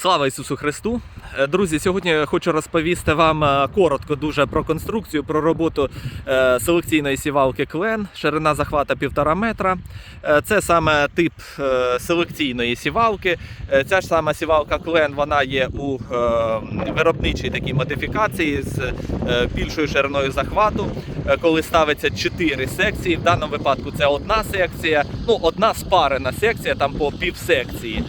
Слава Ісусу Христу! Е, Друзі, сьогодні я хочу розповісти вам е, коротко дуже про конструкцію, про роботу е, селекційної сівалки Клен, ширина захвата 1,5 метра. Це саме тип селекційної сівалки. Ця ж сама сівалка Клен вона є у виробничій такій модифікації з більшою шириною захвату, коли ставиться 4 секції. В даному випадку це одна секція, ну одна спарена секція, там по пів секції.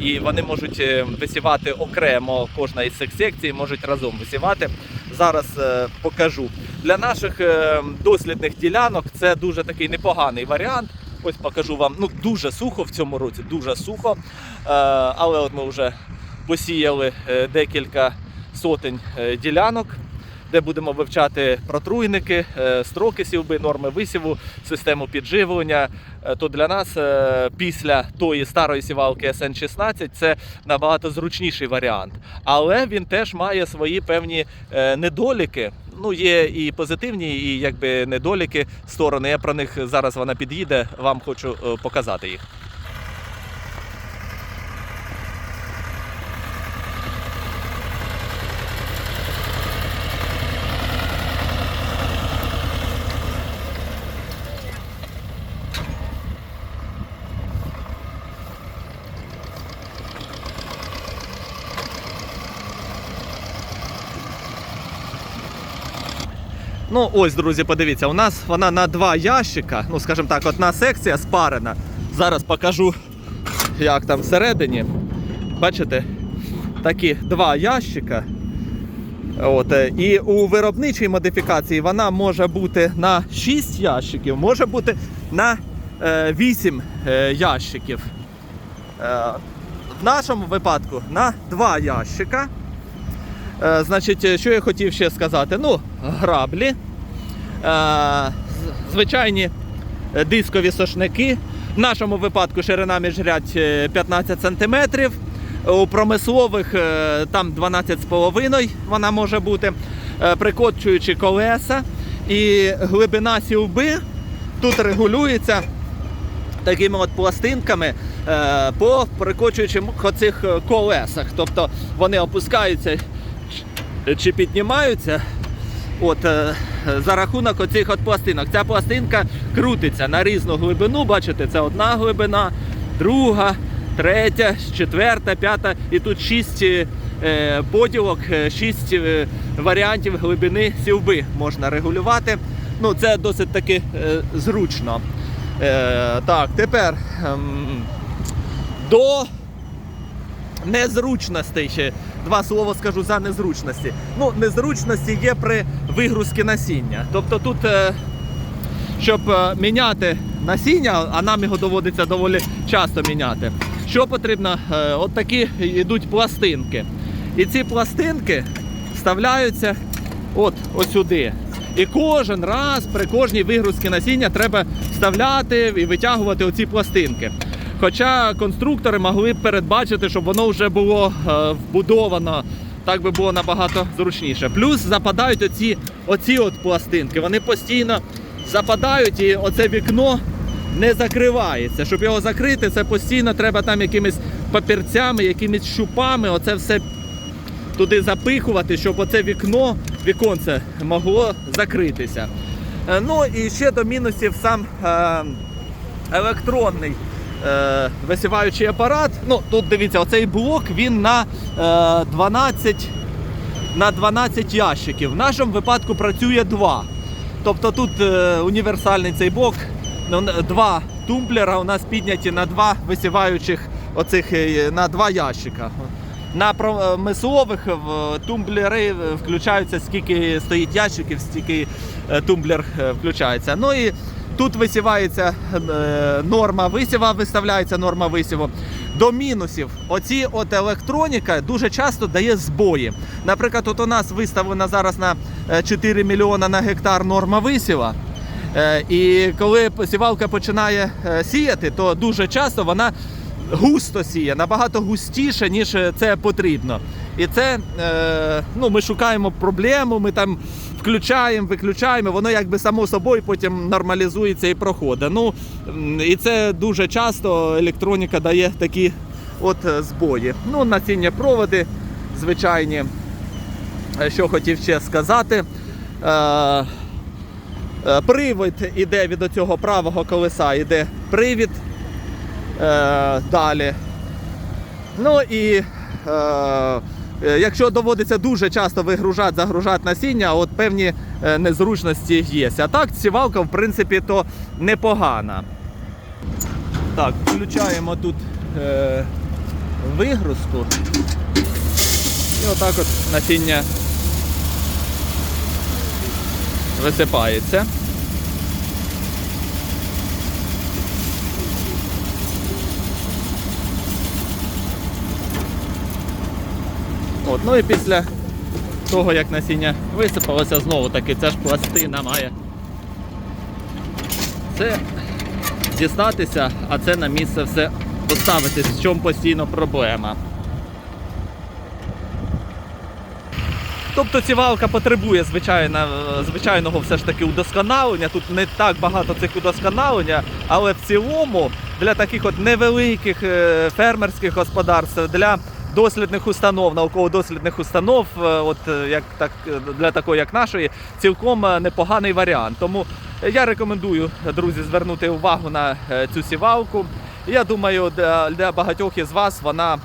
І вони можуть висівати окремо, кожна із цих секцій можуть разом висівати. Зараз е, покажу. Для наших е, дослідних ділянок це дуже такий непоганий варіант. Ось покажу вам. Ну дуже сухо в цьому році, дуже сухо. Е, Але от ми вже посіяли декілька сотень ділянок. Де будемо вивчати протруйники, е, строки сівби, норми висіву, систему підживлення. Е, То для нас е, після тої старої сівалки SN16 це набагато зручніший варіант. Але він теж має свої певні недоліки. Ну, є і позитивні, і якби недоліки сторони. Я про них зараз вона під'їде. Вам хочу показати їх. Ну, ось, друзі, подивіться, у нас вона на два ящика. Ну, скажімо так, одна секція спарена. Зараз покажу, як там всередині. Бачите, такі два ящика. От, е, і у виробничій модифікації вона може бути на 6 ящиків, може бути на е, 8 е, ящиків. Е, в нашому випадку на 2 ящика. Е, Значить, е, що я хотів ще сказати? Ну, граблі, е, звичайні дискові сошники. В нашому випадку ширина міжрядь е, 15 см. У промислових там 12,5 вона може бути. Прикочуючи колеса і глибина сівби тут регулюється такими от пластинками по прикочуючим оцих колесах. Тобто вони опускаються чи- чи піднімаються. От, е, за рахунок оцих от пластинок. Ця пластинка крутиться на різну глибину. Бачите, це одна глибина, друга, третя, четверта, п'ята. І тут шість е, поділок, е, шість е, варіантів глибини сівби можна регулювати. Ну, це досить таки е, зручно. Е, так, тепер ем, до незручностей два слова скажу за незручності. Ну, незручності є при вигрузці насіння. Тобто тут, е, щоб е, міняти насіння, а нам його доводиться доволі часто міняти. Що потрібно? Е, От такі йдуть пластинки. І ці пластинки вставляються от сюди. І кожен раз при кожній вигрузці насіння треба вставляти і витягувати оці пластинки. Хоча конструктори могли б передбачити, щоб воно вже було е, вбудовано, так би було набагато зручніше. Плюс западають оці, оці от пластинки. Вони постійно западають і оце вікно не закривається. Щоб його закрити, це постійно треба там якимись папірцями, якимись щупами, оце все туди запихувати, щоб оце вікно, віконце могло закритися. Е, Ну і ще до мінусів сам е, електронний е, висіваючий апарат. Ну, тут дивіться, оцей блок він на е, 12 на 12 ящиків. В нашому випадку працює 2. Тобто тут е, універсальний цей блок, ну, два тумблера у нас підняті на два висіваючих оцих е, на два ящика. На промислових тумблери е, включаються, скільки стоїть ящиків, стільки е, тумблер е, включається. Ну і тут висівається е, норма висіва, виставляється норма висіву. До мінусів, оці от електроніка дуже часто дає збої. Наприклад, от у нас виставлена зараз на е, 4 мільйона на гектар норма висіва. Е, І коли посівалка починає е, сіяти, то дуже часто вона густо сіє, набагато густіше, ніж е, це потрібно. І це е, ну, ми шукаємо проблему, ми там включаємо, виключаємо, воно якби само собою потім нормалізується і проходить. Ну, і це дуже часто електроніка дає такі от е, збої. Ну, насіння проводи звичайні. Е, Що хотів ще сказати. Привід іде від цього правого колеса, іде привід. Далі. Ну і якщо доводиться дуже часто вигружати, загружати насіння, от певні е, незручності є. А так, сівалка, в принципі, то непогана. Так, включаємо тут е, вигрузку. І отак от насіння висипається. От, ну і після того, як насіння висипалося, знову таки ця ж пластина має це дістатися, а це на місце все поставити, з чому постійно проблема. Тобто сівалка потребує звичайно, звичайного все ж таки удосконалення. Тут не так багато цих удосконалення, але в цілому для таких от невеликих е, фермерських господарств, для дослідних установ, науково-дослідних установ, е, от е, як так е, для такої, як нашої, цілком непоганий варіант. Тому я рекомендую, друзі, звернути увагу на цю сівалку. Я думаю, для багатьох із вас вона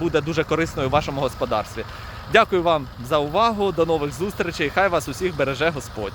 буде дуже корисною в вашому господарстві. Дякую вам за увагу. До нових зустрічей. Хай вас усіх береже Господь.